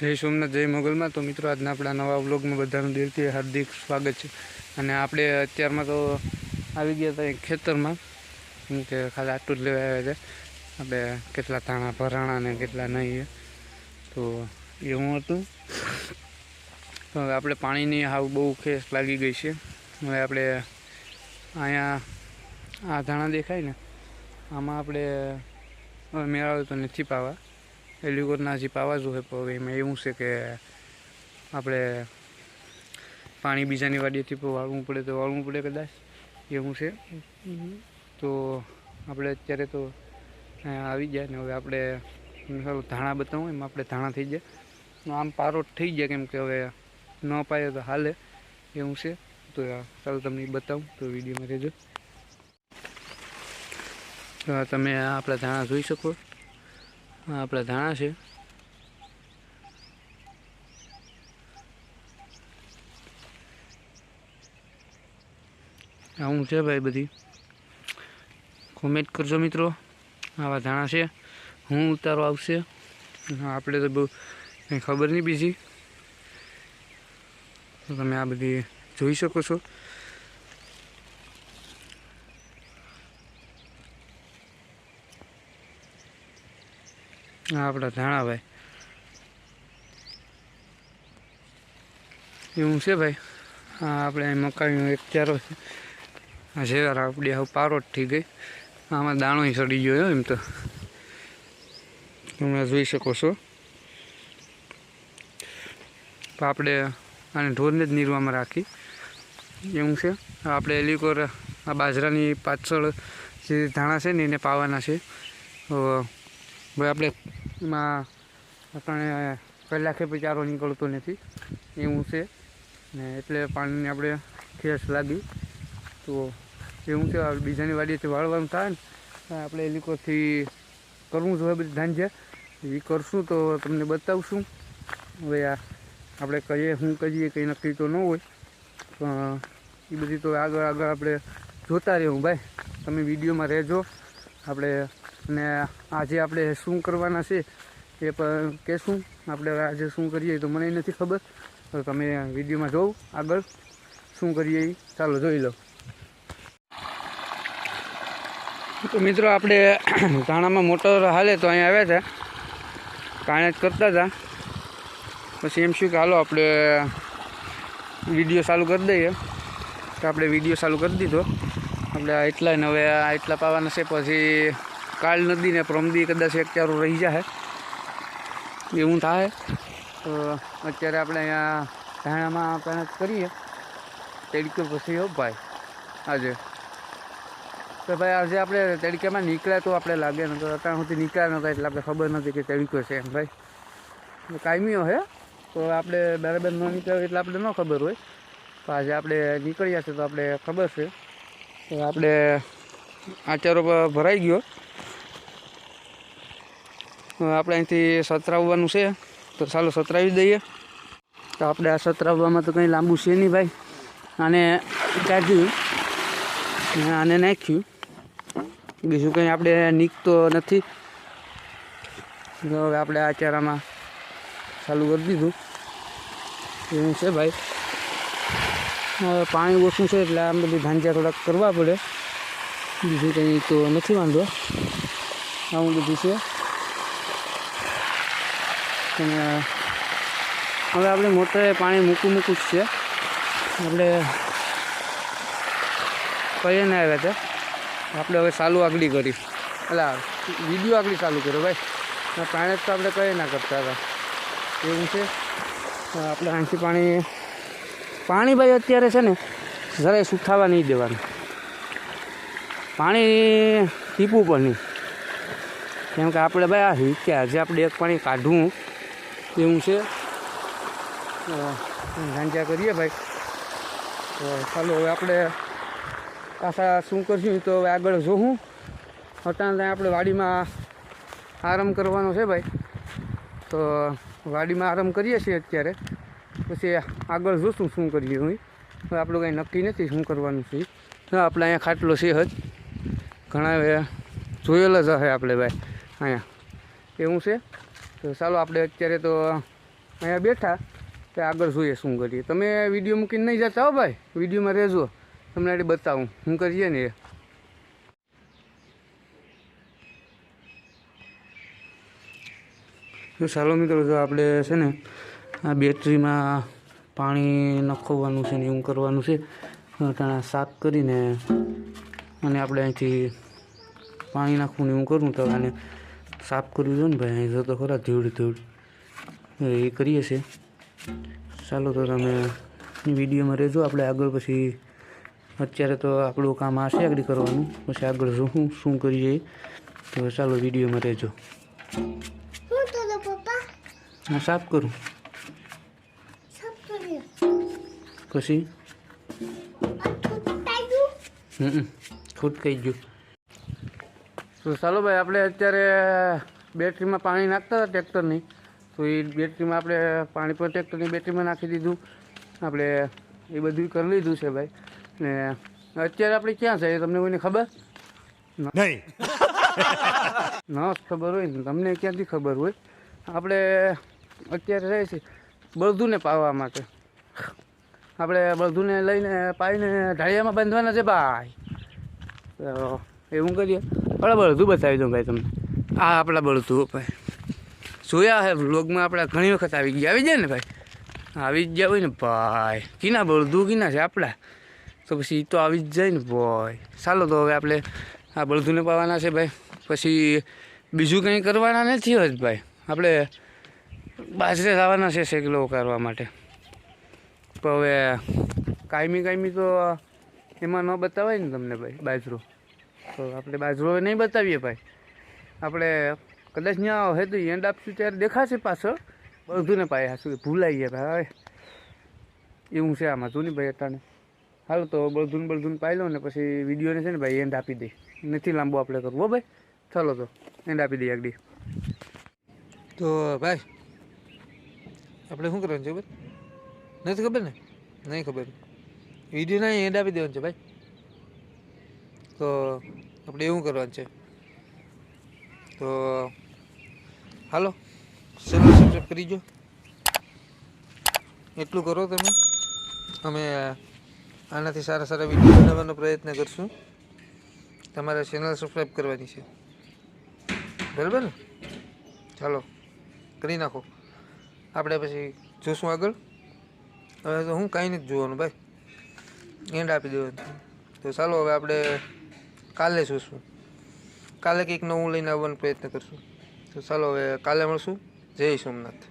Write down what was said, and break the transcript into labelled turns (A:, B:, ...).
A: જય સોમનાથ, જય મોગલમાં. તો મિત્રો, આજના આપણા નવા વ્લોગમાં બધાનું દિલથી હાર્દિક સ્વાગત છે. અને આપણે અત્યારમાં તો આવી ગયા હતા ખેતરમાં. કેમ કે ખાલી આટલું જ લેવા આવ્યા છે. આપણે કેટલા ધાણા, ભરાણા ને કેટલા નહીં તો એવું હતું. તો આપણે પાણીની હાવ બહુ ખેસ લાગી ગઈ છે. હવે આપણે અહીંયા આ ધાણા દેખાય ને, આમાં આપણે મેળાવ્યો મેળાવે તો નથી પાવા. એલિકોટના જે પાવા હોય હવે એમાં એવું છે કે આપણે પાણી બીજાની વાડીએથી પણ વાળવું પડે તો વાળવું પડે કદાચ એવું છે. તો આપણે અત્યારે તો આવી જાય ને હવે આપણે સારું ધાણા બતાવું એમાં આપણે ધાણા થઈ જાય આમ પારો થઈ જાય કેમ કે હવે ન પાયો તો હાલે એવું છે. તો ચાલો તમને બતાવું તો વિડીયોમાં રહેજો. તો તમે આપણા ધાણા જોઈ શકો. આપણા ધાણા છે. આવું છે ભાઈ બધી? કોમેન્ટ કરજો મિત્રો. આવા ધાણા છે. હું ઉતારો આવશે. આપણે તો બહુ કંઈ ખબર નહીં બીજી. તો તમે આ બધી જોઈ શકો છો. આપણા ધાણા ભાઈ. એવું છે ભાઈ? હા, આપણે મકાઈનો એક ચારો છે. આ શેર આપણી હવે પારોટ થઈ ગઈ. આમાં દાણો સડી ગયો એમ તો. તમે જોઈ શકો છો. તો આપણે આને ઢોરને જ નીરવામાં રાખી. એવું છે. આપણે એલિકોર આ બાજરાની પાછળ જે ધાણા છે ને એને પાવાના છે. હવે આપણે એમાં આપણે કલાકે પછી ચારો નીકળતો નથી. એવું છે. ને એટલે પાણીને આપણે ખેસ લાગી. તો એવું છે બીજાની વાડીએથી વાળવાનું થાય ને આપણે આપણે એલિકોથી કરવું જોઈએ બધું ધાન છે એ કરશું તો તમને બતાવશું. હવે આ આપણે કહીએ શું કરીએ કંઈ નક્કી તો ન હોય. પણ એ બધી તો આગળ આગળ આપણે જોતા રહેવું, ભાઈ. તમે વિડીયોમાં રહેજો. આપણે અને આજે આપણે શું કરવાના છે એ પણ કહેશું. આપણે આજે શું કરીએ તો મને નથી ખબર. તો તમે વિડીયોમાં જોઉં આગળ. શું કરીએ એ ચાલો જોઈ લો. તો મિત્રો આપણે ધાણામાં મોટર હાલે તો અહીંયા આવ્યા હતા. કાણે જ કરતા હતા. પછી એમ શું કે હાલો આપણે વીડિયો ચાલુ કરી દઈએ. તો આપણે વીડિયો ચાલુ કરી દીધો. આપણે એટલા ને હવે એટલા પાવાના છે. પછી કાળ નદી ને પ્રમદી કદાચ એક ચારો રહી જાય એવું થાય તો અત્યારે આપણે અહીંયા ધાણામાં મહેનત કરીએ. તડકે પછી હો ભાઈ, આજે. તો ભાઈ આજે આપણે તડકામાં નીકળ્યા તો આપણે લાગે ને તો અત્યાર સુધી નીકળ્યા નહોતા એટલે આપણે ખબર નથી કે તડકો છે એમ ભાઈ. કાયમીઓ હે. તો આપણે બરાબર ન નીકળ્યા એટલે આપણે ન ખબર હોય. તો આજે આપણે નીકળ્યા છે તો આપણે ખબર છે. તો આપણે આચારો ભરાઈ ગયો. આપણે અહીંથી સતરાવવાનું છે. તો ચાલો સતરાવી દઈએ. તો આપણે આ સતરાવવામાં તો કંઈ લાંબુ છે નહીં ભાઈ. આને કાઢ્યું આને નાખ્યું. બીજું કંઈ આપણે નીકતો નથી. હવે આપણે આ ચારામાં ચાલુ કરી દીધું. એવું છે ભાઈ. હવે પાણી ઓછું છે એટલે આમ બધી ભાંજા થોડાક કરવા પડે. બીજું કંઈ તો નથી વાંધો. આવું બધું છે. અને હવે આપણે મોટરે પાણી મૂકું મૂકું જ છે. આપણે કહીએ ને આવ્યા હતા આપણે હવે ચાલુ આગળી કરી. એટલે વીડિયો આગળી ચાલુ કર્યો ભાઈ. પાણી તો આપણે કહીએ ના કરતા હતા. એવું છે. આપણે અહીંથી પાણી પાણી ભાઈ અત્યારે છે ને જરાય સુખાવા નહીં દેવાનું. પાણી ટીપવું પણ નહીં. કેમ કે આપણે ભાઈ આ હીચ્યા આજે આપણે એક પાણી કાઢવું. એવું છે. ઝાંઝા કરીએ ભાઈ. તો ચાલો હવે આપણે પાછા શું કરશું તો હવે આગળ જોઉં ત્યાં આપણે વાડીમાં આરામ કરવાનો છે ભાઈ. તો વાડીમાં આરામ કરીએ છીએ અત્યારે. પછી આગળ જોશું શું કરીએ હું હવે આપણું કાંઈ નક્કી નથી શું કરવાનું છે. આપણે અહીંયા ખાટલો છે હજ ઘણા જોયેલ જ હશે આપણે ભાઈ. અહીંયા. એવું છે? તો ચાલો આપણે અત્યારે તો અહીંયા બેઠા તે આગળ જોઈએ શું કરીએ. તમે વીડિયો મૂકીને નહીં જતા હો ભાઈ. વિડીયોમાં રહેજો. તમને આડી બતાવું. શું કરીએ ને તો ચાલો મિત્રો, જો આપણે છે ને આ બેટરીમાં પાણી નખવવાનું છે ને એવું કરવાનું છે. ત્યાં સાફ કરીને અને આપણે અહીંથી પાણી નાખવું ને એવું કરવું તો આને સાફ કર્યું છે ને ભાઈ અહીં જો તો ખરા ધૂળ ધૂળ. એ કરીએ છીએ. ચાલો તો તમે વિડીયોમાં રહેજો. આપણે આગળ પછી અત્યારે તો આપણું કામ આ છે આગળ કરવાનું. પછી આગળ શું શું કરીએ તો ચાલો વિડીયોમાં રહેજો.
B: હું
A: સાફ કરું. પછી?
B: આ છૂટાઈ કહી
A: હમ ગયું. તો ચાલો ભાઈ આપણે અત્યારે બેટરીમાં પાણી નાખતા હતા ટ્રેક્ટરની. તો એ બેટરીમાં આપણે પાણી પણ ટ્રેક્ટરની બેટરીમાં નાખી દીધું. આપણે એ બધું કરી લીધું છે ભાઈ. ને અત્યારે આપણે ક્યાં છે તમને કોઈને ખબર?
C: નહીં.
A: ના ખબર હોય ને તમને ક્યાંથી ખબર હોય? આપણે અત્યારે રહે છે બળદુને પાવા માટે. આપણે બળદુને લઈને પાઈને ઢાળિયામાં બાંધવાના છે ભાઈ. તો એવું કરીએ. આપણે બળધું બતાવી દઉં ભાઈ તમને. આ આપણા બળદું ભાઈ. જોયા હે વ્લોગમાં આપણા ઘણી વખત આવી ગયા. આવી જાય ને ભાઈ? આવી જ ગયા હોય ને ભાઈ. કીના બળદું, કીના છે આપણા? તો પછી તો આવી જ જાય ને ભાઈ. ચાલો તો હવે આપણે આ બળદુને પાવાના છે ભાઈ. પછી બીજું કંઈ કરવાના નથી હોત ભાઈ. આપણે બાજરે લાવવાના છે શેકલો કરવા માટે. તો હવે કાયમી કાયમી તો એમાં ન બતાવાય ને તમને ભાઈ, બાજરો. તો આપણે બાજરો નહીં બતાવીએ ભાઈ. આપણે કદાચ ત્યાં હે તો એન્ડ આપશું ત્યારે દેખાશે પાછળ? બધું ને પાય શું ભૂલાઈ ગયા ભાઈ. એવું છે આમાં, જૂની ભાઈ અટાણે. હાલો તો બળધૂન બળધૂન પાઈ લો ને પછી વિડીયોને છે ને ભાઈ એન્ડ આપી દઈ નથી લાંબો આપણે કરવો ભાઈ. ચાલો તો એન્ડ આપી દઈએ આગળ. તો ભાઈ, આપણે શું કરવાનું છે ભાઈ નથી ખબર ને? નહીં ખબર. વીડિયો ના એન્ડ આપી દેવાનું છે ભાઈ. તો આપણે એવું કરવાનું છે. તો હાલો ચેનલ સબસ્ક્રાઈબ કરી જો એટલું કરો તમે. અમે આનાથી સારા સારા વીડિયો બનાવવાનો પ્રયત્ન કરશું. તમારે ચેનલ સબસ્ક્રાઈબ કરવાની છે. બરાબર ને? ચાલો, કરી નાખો. આપણે પછી જોશું આગળ. હવે તો હું કાંઈ નથી જોવાનું ભાઈ. એન્ડ આપી દેવાનું. તો ચાલો, હવે આપણે કાલે જોઈશું કાલે કંઈક નવું લઈને આવવાનો પ્રયત્ન કરશું. તો ચાલો હવે કાલે મળશું. જય સોમનાથ.